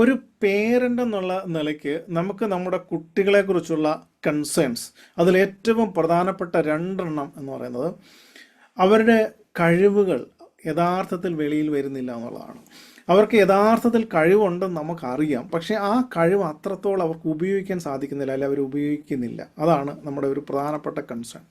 ഒരു പേരന്റ് എന്നുള്ള നിലയ്ക്ക് നമുക്ക് നമ്മുടെ കുട്ടികളെക്കുറിച്ചുള്ള കൺസേൺസ് അതിലേറ്റവും പ്രധാനപ്പെട്ട രണ്ടെണ്ണം എന്ന് പറയുന്നത് അവരുടെ കഴിവുകൾ യഥാർത്ഥത്തിൽ വെളിയിൽ വരുന്നില്ല എന്നുള്ളതാണ്. അവർക്ക് യഥാർത്ഥത്തിൽ കഴിവുണ്ടെന്ന് നമുക്കറിയാം പക്ഷേ ആ കഴിവ് അത്രത്തോളം അവർക്ക് ഉപയോഗിക്കാൻ സാധിക്കുന്നില്ല അല്ലെങ്കിൽ അവർ ഉപയോഗിക്കുന്നില്ല. അതാണ് നമ്മുടെ ഒരു പ്രധാനപ്പെട്ട കൺസേൺ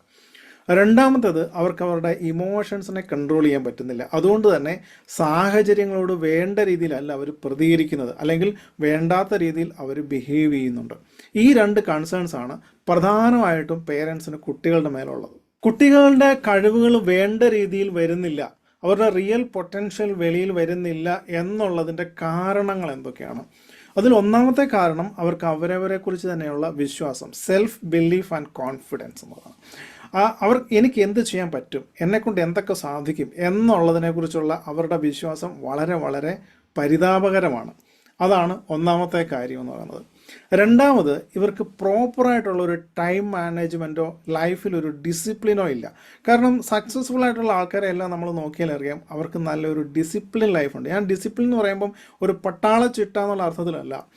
രണ്ടാമത്തേത് അവർക്ക് അവരുടെ ഇമോഷൻസിനെ കൺട്രോൾ ചെയ്യാൻ പറ്റുന്നില്ല. അതുകൊണ്ട് തന്നെ സാഹചര്യങ്ങളോട് വേണ്ട രീതിയിലല്ല അവർ പ്രതികരിക്കുന്നത്. അല്ലെങ്കിൽ വേണ്ടാത്ത രീതിയിൽ അവർ ബിഹേവ് ചെയ്യുന്നുണ്ട്. ഈ രണ്ട് കൺസേൺസ് ആണ് പ്രധാനമായിട്ടും പേരൻസിന് കുട്ടികളുടെ മേലുള്ളത്. കുട്ടികളുടെ കഴിവുകൾ വേണ്ട രീതിയിൽ വരുന്നില്ല. അവരുടെ റിയൽ പൊട്ടൻഷ്യൽ വെളിയിൽ വരുന്നില്ല എന്നുള്ളതിന്റെ കാരണങ്ങൾ എന്തൊക്കെയാണ്? അതിൽ ഒന്നാമത്തെ കാരണം അവർക്ക് അവരവരെ കുറിച്ച് തന്നെയുള്ള വിശ്വാസം സെൽഫ് ബിലീഫ് ആൻഡ് കോൺഫിഡൻസ് എന്നതാണ് ആ അവർ എനിക്ക് എന്ത് ചെയ്യാൻ പറ്റും? എന്നെക്കൊണ്ട് എന്തൊക്കെ സാധിക്കും? എന്നുള്ളതിനെക്കുറിച്ചുള്ള അവരുടെ വിശ്വാസം വളരെ വളരെ പരിതാപകരമാണ്. അതാണ് ഒന്നാമത്തെ കാര്യം എന്ന് പറയുന്നത്. രണ്ടാമത് ഇവർക്ക് പ്രോപ്പറായിട്ടുള്ള ഒരു ടൈം മാനേജ്മെന്റോ ലൈഫിൽ ഒരു ഡിസിപ്ലിനോ ഇല്ല. കാരണം സക്സസ്ഫുൾ ആയിട്ടുള്ള ആൾക്കാരെ എല്ലാം നമ്മൾ നോക്കിയാൽ അറിയാം അവർക്ക് നല്ലൊരു ഡിസിപ്ലിൻ ലൈഫുണ്ട് ഞാൻ ഡിസിപ്ലിൻ എന്ന് പറയുമ്പം ഒരു പട്ടാള ചിട്ട എന്നുള്ള അർത്ഥത്തിലല്ല.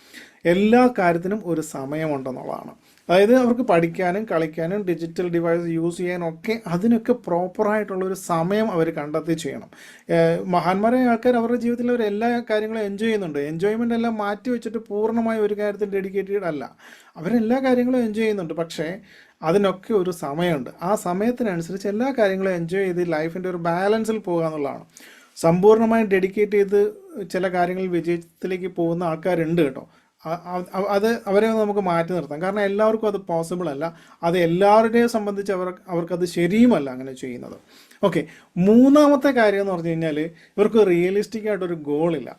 എല്ലാ കാര്യത്തിനും ഒരു സമയമുണ്ടെന്നുള്ളതാണ്. അതായത് അവർക്ക് പഠിക്കാനും കളിക്കാനും ഡിജിറ്റൽ ഡിവൈസ് യൂസ് ചെയ്യാനും ഒക്കെ അതിനൊക്കെ പ്രോപ്പറായിട്ടുള്ള ഒരു സമയം അവർ കണ്ടെത്തി ചെയ്യണം. മഹാന്മാരായ ആൾക്കാർ അവരുടെ ജീവിതത്തിൽ അവർ എല്ലാ കാര്യങ്ങളും എൻജോയ് ചെയ്യുന്നുണ്ട്. എൻജോയ്മെന്റ് എല്ലാം മാറ്റി വെച്ചിട്ട് പൂർണമായി ഒരു കാര്യത്തിൽ ഡെഡിക്കേറ്റഡ് അല്ല. അവരെല്ലാ കാര്യങ്ങളും എൻജോയ് ചെയ്യുന്നുണ്ട്. പക്ഷേ അതിനൊക്കെ ഒരു സമയമുണ്ട്. ആ സമയത്തിനനുസരിച്ച് എല്ലാ കാര്യങ്ങളും എൻജോയ് ചെയ്ത് ലൈഫിന്റെ ഒരു ബാലൻസിൽ പോകുക എന്നുള്ളതാണ്. സമ്പൂർണമായും ഡെഡിക്കേറ്റ് ചെയ്ത് ചില കാര്യങ്ങളിൽ വിജയത്തിലേക്ക് പോകുന്ന ആൾക്കാരുണ്ട് കേട്ടോ. അത് അവരെ നമുക്ക് മാറ്റി നിർത്താം. കാരണം എല്ലാവർക്കും അത് പോസിബിൾ അല്ല. അത് എല്ലാവരുടെയും സംബന്ധിച്ച് അവർ അവർക്കത് ശരിയുമല്ല അങ്ങനെ ചെയ്യുന്നത്. ഓക്കെ മൂന്നാമത്തെ കാര്യം എന്ന് പറഞ്ഞു കഴിഞ്ഞാൽ ഇവർക്ക് റിയലിസ്റ്റിക് ആയിട്ടൊരു ഗോളില്ല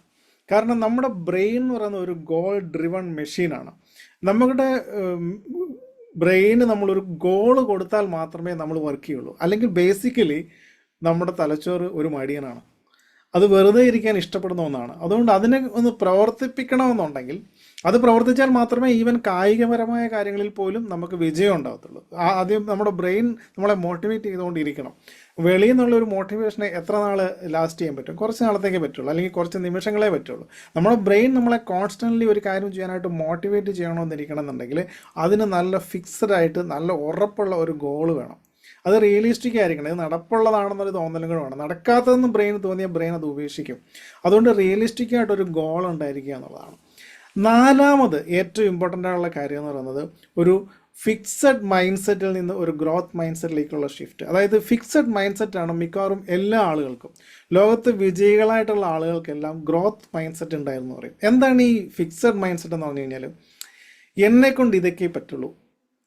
കാരണം നമ്മുടെ ബ്രെയിൻ എന്ന് പറയുന്ന ഒരു ഗോൾ ഡ്രിവൺ മെഷീനാണ് നമ്മുടെ ബ്രെയിന് നമ്മളൊരു ഗോൾ കൊടുത്താൽ മാത്രമേ നമ്മൾ വർക്ക് ചെയ്യുള്ളൂ. അല്ലെങ്കിൽ ബേസിക്കലി നമ്മുടെ തലച്ചോറ് ഒരു മടിയനാണ്. അത് വെറുതെ ഇരിക്കാൻ ഇഷ്ടപ്പെടുന്ന ഒന്നാണ്. അതുകൊണ്ട് അതിനെ ഒന്ന് പ്രവർത്തിപ്പിക്കണമെന്നുണ്ടെങ്കിൽ അത് പ്രവർത്തിച്ചാൽ മാത്രമേ ഈവൻ കായികപരമായ കാര്യങ്ങളിൽ പോലും നമുക്ക് വിജയം ഉണ്ടാകത്തുള്ളൂ. ആദ്യം നമ്മുടെ ബ്രെയിൻ നമ്മളെ മോട്ടിവേറ്റ് ചെയ്തുകൊണ്ടിരിക്കണം. വെളിയിൽ നിന്നുള്ള ഒരു മോട്ടിവേഷനെ എത്ര നാൾ ലാസ്റ്റ് ചെയ്യാൻ പറ്റും? കുറച്ച് നാളത്തേക്കേ പറ്റുള്ളൂ. അല്ലെങ്കിൽ കുറച്ച് നിമിഷങ്ങളെ പറ്റുള്ളൂ. നമ്മുടെ ബ്രെയിൻ നമ്മളെ കോൺസ്റ്റന്റ്ലി ഒരു കാര്യം ചെയ്യാനായിട്ട് മോട്ടിവേറ്റ് ചെയ്യണമെന്നിരിക്കണം എന്നുണ്ടെങ്കിൽ അതിന് നല്ല ഫിക്സഡ് ആയിട്ട് നല്ല ഉറപ്പുള്ള ഒരു ഗോൾ വേണം. അത് റിയലിസ്റ്റിക് ആയിരിക്കണം. ഇത് നടപ്പുള്ളതാണെന്നൊരു തോന്നലും കൂടെ വേണം. നടക്കാത്തതെന്ന് ബ്രെയിൻ തോന്നിയ ബ്രെയിൻ അത് ഉപേക്ഷിക്കും. അതുകൊണ്ട് റിയലിസ്റ്റിക് ആയിട്ടൊരു ഗോൾ ഉണ്ടായിരിക്കുക എന്നുള്ളതാണ്. നാലാമത് ഏറ്റവും ഇമ്പോർട്ടന്റ് ആയിട്ടുള്ള കാര്യം എന്ന് പറയുന്നത് ഒരു ഫിക്സഡ് മൈൻഡ് സെറ്റിൽ നിന്ന് ഒരു ഗ്രോത്ത് മൈൻഡ് സെറ്റിലേക്കുള്ള ഷിഫ്റ്റ് അതായത് ഫിക്സഡ് മൈൻഡ് സെറ്റാണ് മിക്കവാറും എല്ലാ ആളുകൾക്കും ലോകത്ത് വിജയികളായിട്ടുള്ള ആളുകൾക്കെല്ലാം ഗ്രോത്ത് മൈൻഡ് സെറ്റ് ഉണ്ടായിരുന്നു പറയും. എന്താണ് ഈ ഫിക്സഡ് മൈൻഡ് സെറ്റ് എന്ന് പറഞ്ഞു കഴിഞ്ഞാൽ എന്നെ കൊണ്ട് ഇതൊക്കെ പറ്റുള്ളൂ.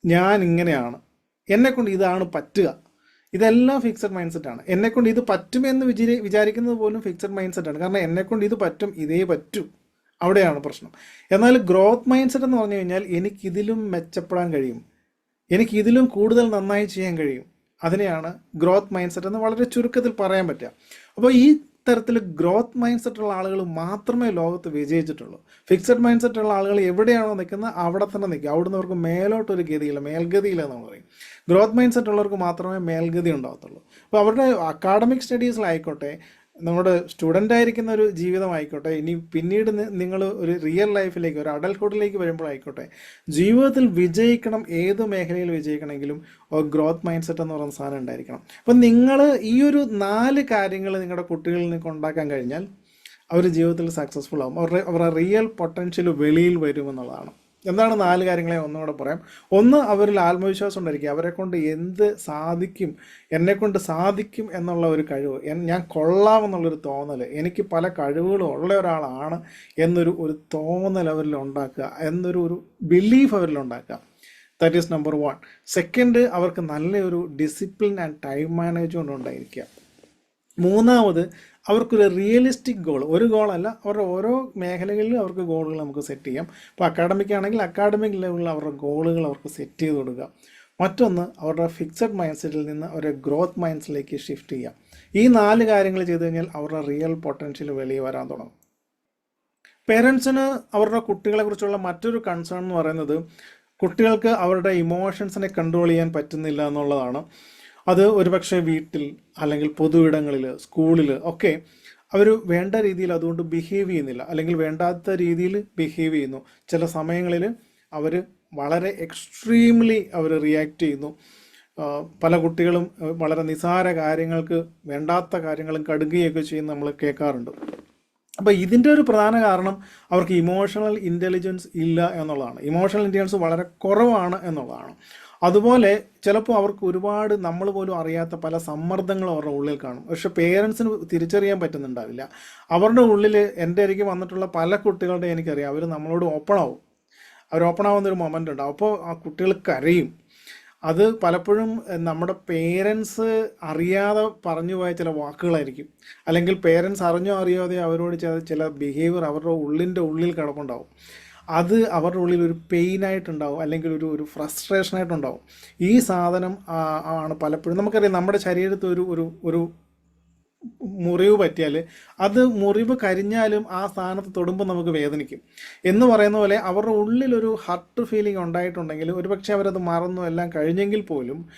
ഞാൻ ഇങ്ങനെയാണ്. എന്നെ കൊണ്ട് ഇതാണ് പറ്റുക. ഇതെല്ലാം ഫിക്സഡ് മൈൻഡ് സെറ്റാണ് എന്നെ കൊണ്ട് ഇത് പറ്റുമെന്ന് വിചാരി വിചാരിക്കുന്നത് പോലും ഫിക്സഡ് മൈൻഡ് സെറ്റാണ് കാരണം എന്നെ കൊണ്ട് ഇത് പറ്റും ഇതേ പറ്റൂ. അവിടെയാണ് പ്രശ്നം. എന്നാൽ ഗ്രോത്ത് മൈൻഡ് സെറ്റ് എന്ന് പറഞ്ഞു കഴിഞ്ഞാൽ എനിക്കിതിലും മെച്ചപ്പെടാൻ കഴിയും. എനിക്കിതിലും കൂടുതൽ നന്നായി ചെയ്യാൻ കഴിയും. അതിനെയാണ് ഗ്രോത്ത് മൈൻഡ് സെറ്റ് എന്ന് വളരെ ചുരുക്കത്തിൽ പറയാൻ പറ്റുക. അപ്പോൾ ഈ തരത്തിൽ ഗ്രോത്ത് മൈൻഡ് സെറ്റ് ഉള്ള ആളുകൾ മാത്രമേ ലോകത്ത് വിജയിച്ചിട്ടുള്ളൂ. ഫിക്സഡ് മൈൻഡ് സെറ്റ് ഉള്ള ആളുകൾ എവിടെയാണോ നിൽക്കുന്നത് അവിടെ തന്നെ നിൽക്കുക. അവിടുന്ന് അവർക്ക് മേലോട്ടൊരു ഗതിയില്ല മേൽഗതിയില്ല എന്ന് പറയും. ഗ്രോത്ത് മൈൻഡ് സെറ്റ് ഉള്ളവർക്ക് മാത്രമേ മേൽഗതി ഉണ്ടാകത്തുള്ളൂ അപ്പോൾ അവരുടെ അക്കാഡമിക് സ്റ്റഡീസിലായിക്കോട്ടെ നമ്മുടെ സ്റ്റുഡന്റ് ആയിരിക്കുന്ന ഒരു ജീവിതമായിക്കോട്ടെ ഇനി പിന്നീട് നിങ്ങൾ ഒരു റിയൽ ലൈഫിലേക്ക് ഒരു അഡൽഹുഡിലേക്ക് വരുമ്പോഴായിക്കോട്ടെ ജീവിതത്തിൽ വിജയിക്കണം ഏത് മേഖലയിൽ വിജയിക്കണമെങ്കിലും ഒരു ഗ്രോത്ത് മൈൻഡ് സെറ്റ് എന്ന് പറയുന്ന സാധനം ഉണ്ടായിരിക്കണം. അപ്പം നിങ്ങൾ ഈ ഒരു നാല് കാര്യങ്ങൾ നിങ്ങളുടെ കുട്ടികളിൽ നിന്ന് ഉണ്ടാക്കാൻ കഴിഞ്ഞാൽ അവർ ജീവിതത്തിൽ സക്സസ്ഫുൾ ആവും. അവരുടെ അവരുടെ റിയൽ പൊട്ടൻഷ്യൽ വെളിയിൽ വരുമെന്നുള്ളതാണ് എന്താണ് നാല് കാര്യങ്ങളെ ഒന്നുകൂടെ പറയാം. ഒന്ന് അവരിൽ ആത്മവിശ്വാസം ഉണ്ടായിരിക്കും അവരെ കൊണ്ട് എന്ത് സാധിക്കും എന്നെ കൊണ്ട് സാധിക്കും എന്നുള്ള ഒരു കഴിവ്. ഞാൻ കൊള്ളാമെന്നുള്ളൊരു തോന്നൽ എനിക്ക് പല കഴിവുകളും ഉള്ള ഒരാളാണ് എന്നൊരു ഒരു തോന്നൽ അവരിൽ ഉണ്ടാക്കുക. എന്നൊരു ഒരു ബിലീഫ് അവരിൽ ഉണ്ടാക്കുക. That is number one second അവർക്ക് നല്ലൊരു ഡിസിപ്ലിൻ ആൻഡ് ടൈം മാനേജ്മെന്റ് ഉണ്ടായിരിക്കുക. മൂന്നാമത് അവർക്കൊരു റിയലിസ്റ്റിക് ഗോൾ ഒരു ഗോളല്ല അവരുടെ ഓരോ മേഖലകളിലും അവർക്ക് ഗോളുകൾ നമുക്ക് സെറ്റ് ചെയ്യാം. ഇപ്പോൾ അക്കാഡമിക് ആണെങ്കിൽ അക്കാഡമിക് ലെവലിൽ അവരുടെ ഗോളുകൾ അവർക്ക് സെറ്റ് ചെയ്ത് കൊടുക്കുക. മറ്റൊന്ന് അവരുടെ ഫിക്സഡ് മൈൻഡ് സെറ്റിൽ നിന്ന് അവരെ ഗ്രോത്ത് മൈൻഡ്സിലേക്ക് ഷിഫ്റ്റ് ചെയ്യാം ഈ നാല് കാര്യങ്ങൾ ചെയ്തു കഴിഞ്ഞാൽ അവരുടെ റിയൽ പൊട്ടൻഷ്യൽ വെളിയിൽ വരാൻ തുടങ്ങും. പേരൻസിന് അവരുടെ കുട്ടികളെക്കുറിച്ചുള്ള മറ്റൊരു കൺസേൺ എന്ന് പറയുന്നത് കുട്ടികൾക്ക് അവരുടെ ഇമോഷൻസിനെ കൺട്രോൾ ചെയ്യാൻ പറ്റുന്നില്ല എന്നുള്ളതാണ്. അത് ഒരുപക്ഷെ വീട്ടിൽ അല്ലെങ്കിൽ പൊതു ഇടങ്ങളിൽ സ്കൂളിൽ ഒക്കെ അവർ വേണ്ട രീതിയിൽ അതുകൊണ്ട് ബിഹേവ് ചെയ്യുന്നില്ല. അല്ലെങ്കിൽ വേണ്ടാത്ത രീതിയിൽ ബിഹേവ് ചെയ്യുന്നു. ചില സമയങ്ങളിൽ അവർ വളരെ എക്സ്ട്രീംലി അവർ റിയാക്ട് ചെയ്യുന്നു. പല കുട്ടികളും വളരെ നിസാര കാര്യങ്ങൾക്ക് വേണ്ടാത്ത കാര്യങ്ങളും കടുകുകയൊക്കെ ചെയ്യുന്ന നമ്മൾ കേൾക്കാറുണ്ട്. അപ്പോൾ ഇതിന്റെ ഒരു പ്രധാന കാരണം അവർക്ക് ഇമോഷണൽ ഇന്റലിജൻസ് ഇല്ല എന്നുള്ളതാണ്. ഇമോഷണൽ ഇന്റലിജൻസ് വളരെ കുറവാണ് എന്നുള്ളതാണ്. അതുപോലെ ചിലപ്പോൾ അവർക്ക് ഒരുപാട് നമ്മൾ പോലും അറിയാത്ത പല സമ്മർദ്ദങ്ങളും അവരുടെ ഉള്ളിൽ കാണും. പക്ഷെ പേരൻസിന് തിരിച്ചറിയാൻ പറ്റുന്നുണ്ടാവില്ല. അവരുടെ ഉള്ളിൽ എന്റെ അരികെ വന്നിട്ടുള്ള പല കുട്ടികളുടെ എനിക്കറിയാം. അവർ നമ്മളോട് ഓപ്പൺ ആവും. അവർ ഓപ്പൺ ആവുന്ന ഒരു മൊമെന്റ് ഉണ്ടാവും അപ്പോൾ ആ കുട്ടികൾ കരയും. അത് പലപ്പോഴും നമ്മുടെ പേരൻസ് അറിയാതെ പറഞ്ഞു പോയ ചില വാക്കുകളായിരിക്കും. അല്ലെങ്കിൽ പേരൻസ് അറിഞ്ഞോ അറിയാതെ അവരോട് ചില ചില ബിഹേവിയർ അവരുടെ ഉള്ളിന്റെ ഉള്ളിൽ കിടപ്പുണ്ടാവും. അത് അവരുടെ ഉള്ളിൽ ഒരു പെയിനായിട്ടുണ്ടാവും അല്ലെങ്കിൽ ഒരു ഒരു ഫ്രസ്ട്രേഷനായിട്ടുണ്ടാവും ഈ സാധനം ആണ് പലപ്പോഴും. നമുക്കറിയാം നമ്മുടെ ശരീരത്തിൽ ഒരു ഒരു ഒരു മുറിവ് പറ്റിയാൽ അത് മുറിവ് കരിഞ്ഞാലും ആ സ്ഥാനത്ത് തൊടുമ്പോൾ നമുക്ക് വേദനിക്കും. എന്ന് പറയുന്ന പോലെ അവരുടെ ഉള്ളിലൊരു ഹർട്ട് ഫീലിംഗ് ഉണ്ടായിട്ടുണ്ടെങ്കിൽ ഒരുപക്ഷെ അവരത് മറന്നു എല്ലാം കഴിഞ്ഞെങ്കിൽ പോലും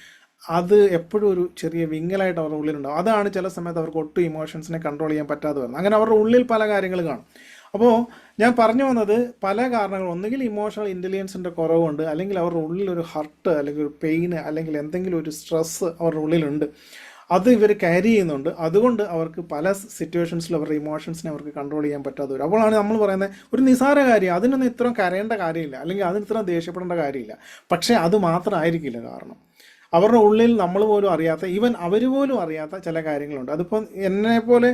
അത് എപ്പോഴും ഒരു ചെറിയ വിങ്ങലായിട്ട് അവരുടെ ഉള്ളിലുണ്ടാവും. അതാണ് ചില സമയത്ത് അവർക്ക് ഒട്ടും ഇമോഷൻസിനെ കൺട്രോൾ ചെയ്യാൻ പറ്റാതെ വരുന്നത്. അങ്ങനെ അവരുടെ ഉള്ളിൽ പല കാര്യങ്ങൾ കാണും. അപ്പോൾ ഞാൻ പറഞ്ഞു വന്നത് പല കാരണങ്ങൾ ഒന്നുകിൽ ഇമോഷണൽ ഇന്റലിജൻസിന്റെ കുറവുണ്ട്. അല്ലെങ്കിൽ അവരുടെ ഉള്ളിൽ ഒരു ഹർട്ട് അല്ലെങ്കിൽ ഒരു പെയിന് അല്ലെങ്കിൽ എന്തെങ്കിലും ഒരു സ്ട്രെസ്സ് അവരുടെ ഉള്ളിലുണ്ട്. അത് ഇവർ ക്യാരി ചെയ്യുന്നുണ്ട്. അതുകൊണ്ട് അവർക്ക് പല സിറ്റുവേഷൻസിൽ അവരുടെ ഇമോഷൻസിനെ അവർക്ക് കൺട്രോൾ ചെയ്യാൻ പറ്റാതെ വരും അപ്പോഴാണ് നമ്മൾ പറയുന്നത് ഒരു നിസാര കാര്യം. അതിനൊന്നും ഇത്രയും കരയേണ്ട കാര്യമില്ല. അല്ലെങ്കിൽ അതിന് ഇത്രയും ദേഷ്യപ്പെടേണ്ട കാര്യമില്ല. പക്ഷേ അത് മാത്രമായിരിക്കില്ല കാരണം. അവരുടെ ഉള്ളിൽ നമ്മൾ പോലും അറിയാത്ത ഈവൻ അവർ പോലും അറിയാത്ത ചില കാര്യങ്ങളുണ്ട്. അതിപ്പോൾ എന്നെ പോലെ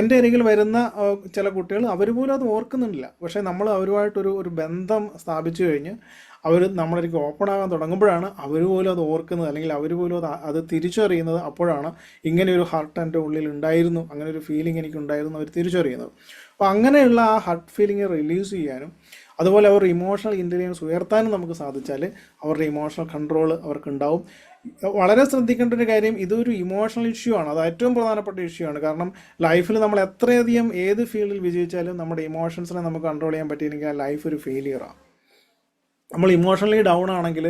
എന്റെ അരികിൽ വരുന്ന ചില കുട്ടികൾ അവർ പോലും അത് ഓർക്കുന്നില്ല പക്ഷേ നമ്മൾ അവരുമായിട്ടൊരു ഒരു ബന്ധം സ്ഥാപിച്ചു കഴിഞ്ഞ് അവർ നമ്മളൊരിക്കൽ ഓപ്പൺ ആകാൻ തുടങ്ങുമ്പോഴാണ് അവർ പോലും അത് ഓർക്കുന്നത്. അല്ലെങ്കിൽ അവർ പോലും അത് അത് തിരിച്ചറിയുന്നത് അപ്പോഴാണ് ഇങ്ങനെ ഒരു ഹർട്ട് എന്റെ ഉള്ളിൽ ഉണ്ടായിരുന്നു. അങ്ങനെ ഒരു ഫീലിംഗ് എനിക്ക് ഉണ്ടായിരുന്നു അവർ തിരിച്ചറിയുന്നത്. അപ്പോൾ അങ്ങനെയുള്ള ആ ഹർട്ട് ഫീലിംഗ് റിലീസ് ചെയ്യാനും അതുപോലെ അവരുടെ ഇമോഷണൽ ഇന്റലിജൻസ് ഉയർത്താനും നമുക്ക് സാധിച്ചാൽ അവരുടെ ഇമോഷണൽ കൺട്രോൾ അവർക്കുണ്ടാവും വളരെ ശ്രദ്ധിക്കേണ്ട ഒരു കാര്യം ഇതൊരു ഇമോഷണൽ ഇഷ്യൂ ആണ്. അത് ഏറ്റവും പ്രധാനപ്പെട്ട ഇഷ്യൂ ആണ്. കാരണം ലൈഫിൽ നമ്മൾ എത്രയധികം ഏത് ഫീൽഡിൽ വിജയിച്ചാലും നമ്മുടെ ഇമോഷൻസിനെ നമുക്ക് കൺട്രോൾ ചെയ്യാൻ പറ്റിയില്ലെങ്കിൽ ലൈഫ് ഒരു ഫെയിലിയറാണ് നമ്മൾ ഇമോഷണലി ഡൗൺ ആണെങ്കിൽ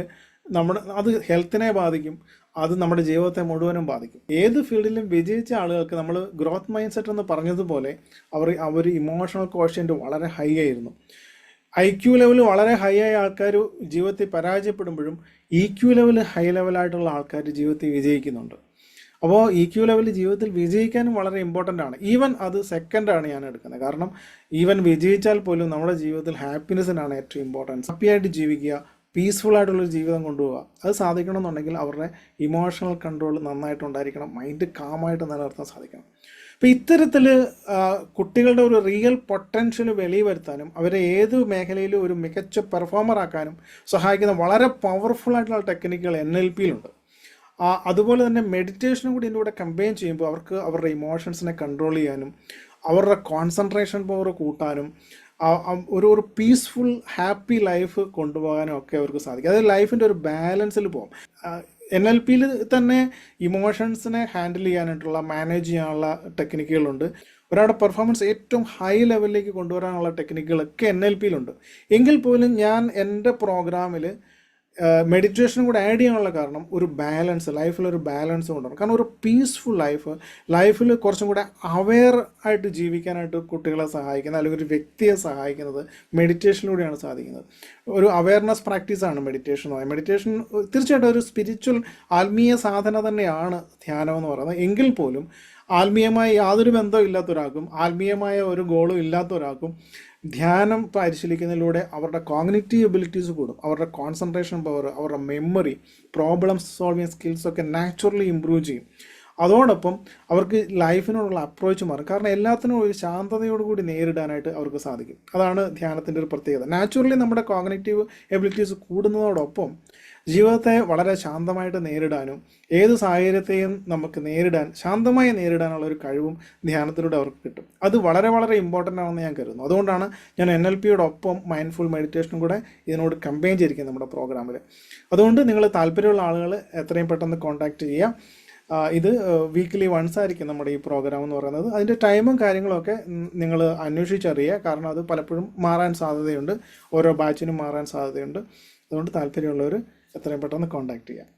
നമ്മുടെ അത് ഹെൽത്തിനെ ബാധിക്കും. അത് നമ്മുടെ ജീവിതത്തെ മുഴുവനും ബാധിക്കും. ഏത് ഫീൽഡിലും വിജയിച്ച ആളുകൾക്ക് നമ്മൾ ഗ്രോത്ത് മൈൻഡ് സെറ്റ് എന്ന് പറഞ്ഞതുപോലെ അവർ അവർ ഇമോഷണൽ കോഷ്യന്റ് വളരെ ഹൈ ആയിരുന്നു. ഐ ക്യു ലെവൽ വളരെ ഹൈ ആയ ആൾക്കാർ ജീവിതത്തിൽ പരാജയപ്പെടുമ്പോഴും ഇ ക്യു ലെവൽ ഹൈ ലെവലായിട്ടുള്ള ആൾക്കാർ ജീവിതത്തിൽ വിജയിക്കുന്നുണ്ട്. അപ്പോൾ ഇ ക്യു ലെവൽ ജീവിതത്തിൽ വിജയിക്കാനും വളരെ ഇമ്പോർട്ടന്റ് ആണ്. ഈവൻ അത് സെക്കൻഡാണ് ഞാൻ എടുക്കുന്നത്. കാരണം ഈവൻ വിജയിച്ചാൽ പോലും നമ്മുടെ ജീവിതത്തിൽ ഹാപ്പിനെസ്സിനാണ് ഏറ്റവും ഇമ്പോർട്ടൻസ് ഹാപ്പിയായിട്ട് ജീവിക്കുക പീസ്ഫുൾ ആയിട്ടുള്ളൊരു ജീവിതം കൊണ്ടുപോകുക അത് സാധിക്കണമെന്നുണ്ടെങ്കിൽ അവരുടെ ഇമോഷണൽ കൺട്രോൾ നന്നായിട്ടുണ്ടായിരിക്കണം മൈൻഡ് കാമായിട്ട് നിലനിർത്താൻ സാധിക്കണം. അപ്പോൾ ഇത്തരത്തിൽ കുട്ടികളുടെ ഒരു റിയൽ പൊട്ടൻഷ്യൽ വെളിവരുത്താനും അവരെ ഏത് മേഖലയിലും ഒരു മികച്ച പെർഫോമർ ആക്കാനും സഹായിക്കുന്ന വളരെ പവർഫുൾ ആയിട്ടുള്ള ടെക്നിക്കുകൾ എൻ എൽ പിയിലുണ്ട് അതുപോലെ തന്നെ മെഡിറ്റേഷനും കൂടി ഇതിന്റെ കൂടെ ചെയ്യുമ്പോൾ അവർക്ക് അവരുടെ ഇമോഷൻസിനെ കൺട്രോൾ ചെയ്യാനും അവരുടെ കോൺസെൻട്രേഷൻ പവർ കൂട്ടാനും ഒരു ഒരു പീസ്ഫുൾ ഹാപ്പി ലൈഫ് കൊണ്ടുപോകാനും ഒക്കെ അവർക്ക് സാധിക്കും. അതായത് ലൈഫിന്റെ ഒരു ബാലൻസിൽ പോകും എൻ എൽ പിയിൽ തന്നെ ഇമോഷൻസിനെ ഹാൻഡിൽ ചെയ്യാനായിട്ടുള്ള മാനേജ് ചെയ്യാനുള്ള ടെക്നിക്കുകളുണ്ട് ഒരാളുടെ പെർഫോമൻസ് ഏറ്റവും ഹൈ ലെവലിലേക്ക് കൊണ്ടുവരാനുള്ള ടെക്നിക്കുകളൊക്കെ എൻ എൽ പിയിലുണ്ട് എങ്കിൽ പോലും ഞാൻ എന്റെ പ്രോഗ്രാമിൽ മെഡിറ്റേഷനും കൂടെ ആഡ് ചെയ്യാനുള്ള കാരണം ഒരു ബാലൻസ് ലൈഫിൽ ഒരു ബാലൻസ് കൊണ്ടുവരണം കാരണം ഒരു പീസ്ഫുൾ ലൈഫ് ലൈഫിൽ കുറച്ചും കൂടെ അവെയർ ആയിട്ട് ജീവിക്കാനായിട്ട് കുട്ടികളെ സഹായിക്കുന്നത് അല്ലെങ്കിൽ ഒരു വ്യക്തിയെ സഹായിക്കുന്നത് മെഡിറ്റേഷനിലൂടെയാണ് സാധിക്കുന്നത്. ഒരു അവയർനെസ് പ്രാക്ടീസാണ് മെഡിറ്റേഷൻ എന്ന് പറയുന്നത്. മെഡിറ്റേഷൻ തീർച്ചയായിട്ടും ഒരു സ്പിരിച്വൽ ആത്മീയ സാധന തന്നെയാണ് ധ്യാനം എന്ന് പറയുന്നത്. എങ്കിൽ പോലും ആത്മീയമായി യാതൊരു ബന്ധവും ഇല്ലാത്ത ഒരാൾക്കും ആത്മീയമായ ഒരു ഗോളും ഇല്ലാത്ത ഒരാൾക്കും ധ്യാനം പരിശീലിക്കുന്നതിലൂടെ അവരുടെ കോഗ്നിറ്റീവ് എബിലിറ്റീസ് കൂടും. അവരുടെ കോൺസെൻട്രേഷൻ പവർ അവരുടെ മെമ്മറി പ്രോബ്ലം സോൾവിങ് സ്കിൽസ് ഒക്കെ നാച്ചുറലി ഇമ്പ്രൂവ് ചെയ്യും. അതോടൊപ്പം അവർക്ക് ലൈഫിനോടുള്ള അപ്രോച്ച് മാറും. കാരണം എല്ലാത്തിനും ഒരു ശാന്തതയോടുകൂടി നേരിടാനായിട്ട് അവർക്ക് സാധിക്കും. അതാണ് ധ്യാനത്തിന്റെ ഒരു പ്രത്യേകത. നാച്ചുറലി നമ്മുടെ കോഗ്നേറ്റീവ് എബിലിറ്റീസ് കൂടുന്നതോടൊപ്പം ജീവിതത്തെ വളരെ ശാന്തമായിട്ട് നേരിടാനും ഏത് സാഹചര്യത്തെയും നമുക്ക് നേരിടാൻ ശാന്തമായി നേരിടാനുള്ള ഒരു കഴിവും ധ്യാനത്തിലൂടെ അവർക്ക് കിട്ടും. അത് വളരെ വളരെ ഇമ്പോർട്ടന്റ് ആണെന്ന് ഞാൻ കരുതുന്നു. അതുകൊണ്ടാണ് ഞാൻ എൻ എൽ പിയുടെ ഒപ്പം മൈൻഡ്ഫുൾ മെഡിറ്റേഷനും കൂടെ ഇതിനോട് കമ്പൈൻ ചെയ്തിരിക്കുന്നത് നമ്മുടെ പ്രോഗ്രാമിൽ അതുകൊണ്ട് നിങ്ങൾ താല്പര്യമുള്ള ആളുകൾ എത്രയും പെട്ടെന്ന് കോൺടാക്റ്റ് ചെയ്യുക. ഇത് വീക്ക്ലി വൺസ് ആയിരിക്കും നമ്മുടെ ഈ പ്രോഗ്രാം എന്ന് പറയുന്നത്. അതിന്റെ ടൈമും കാര്യങ്ങളൊക്കെ നിങ്ങൾ അന്വേഷിച്ചറിയുക. കാരണം അത് പലപ്പോഴും മാറാൻ സാധ്യതയുണ്ട്. ഓരോ ബാച്ചിനും മാറാൻ സാധ്യതയുണ്ട്. അതുകൊണ്ട് താല്പര്യമുള്ളവർ എത്രയും പെട്ടെന്ന് കോൺടാക്റ്റ് ചെയ്യാം.